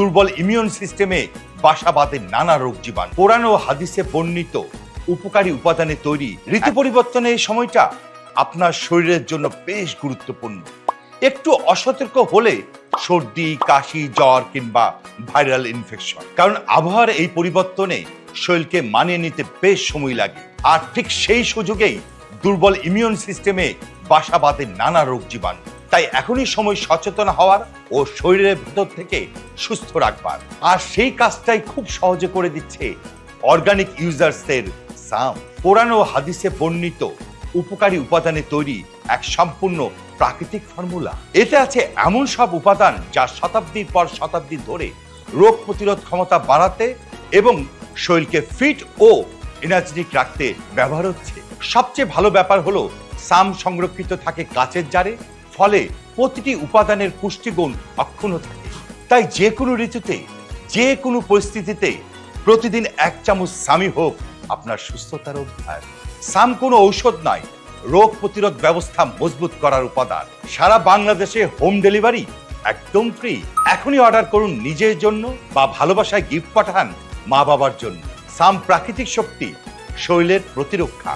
দুর্বল ইমিউন সিস্টেমে বাসা বাঁধে নানা রোগ জীবাণু। কোরআন ও হাদিসে বর্ণিত উপকারী উপাদানে তৈরি ঋতু পরিবর্তনের সময়টা আপনার শরীরের জন্য বেশ গুরুত্বপূর্ণ। একটু অসতর্ক হলে সর্দি, কাশি, জ্বর কিংবা ভাইরাল ইনফেকশন কারণ আবহাওয়ার এই পরিবর্তনে শরীরকে মানিয়ে নিতে বেশ সময় লাগে। আর ঠিক সেই সুযোগেই দুর্বল ইমিউন সিস্টেমে বাসা বাঁধে নানা রোগ জীবাণু। তাই এখনই সময় সচেতন হওয়ার ও শরীরের ভেতর থেকে সুস্থ রাখবার। আর সেই কাজটাই খুব সহজে করে দিচ্ছে অর্গানিক ইউজার্সের সাম। কোরআন হাদিসে বর্ণিত উপকারী উপাদানে তৈরি এক সম্পূর্ণ প্রাকৃতিক ফর্মুলা। এতে আছে এমন সব উপাদান যা শতাব্দীর পর শতাব্দী ধরে রোগ প্রতিরোধ ক্ষমতা বাড়াতে এবং শরীরকে ফিট ও এনার্জেটিক রাখতে ব্যবহার হচ্ছে। সবচেয়ে ভালো ব্যাপার হলো সাম সংরক্ষিত থাকে কাচের জারে ফলে প্রতিটি উপাদানের পুষ্টিগুণ অক্ষুণ্ণ থাকে। তাই যে কোনো ঋতুতে, যে কোনো পরিস্থিতিতে প্রতিদিন এক চামচ সামি হোক আপনার সুস্থতার অভ্যাস সাম কোনো ঔষধ নয়, রোগ প্রতিরোধ ব্যবস্থা মজবুত করার উপাদান। সারা বাংলাদেশে হোম ডেলিভারি একদম ফ্রি। এখনই অর্ডার করুন নিজের জন্য বা ভালোবাসায় গিফট পাঠান মা বাবার জন্য। সাম প্রাকৃতিক শক্তি, শরীরের প্রতিরক্ষা।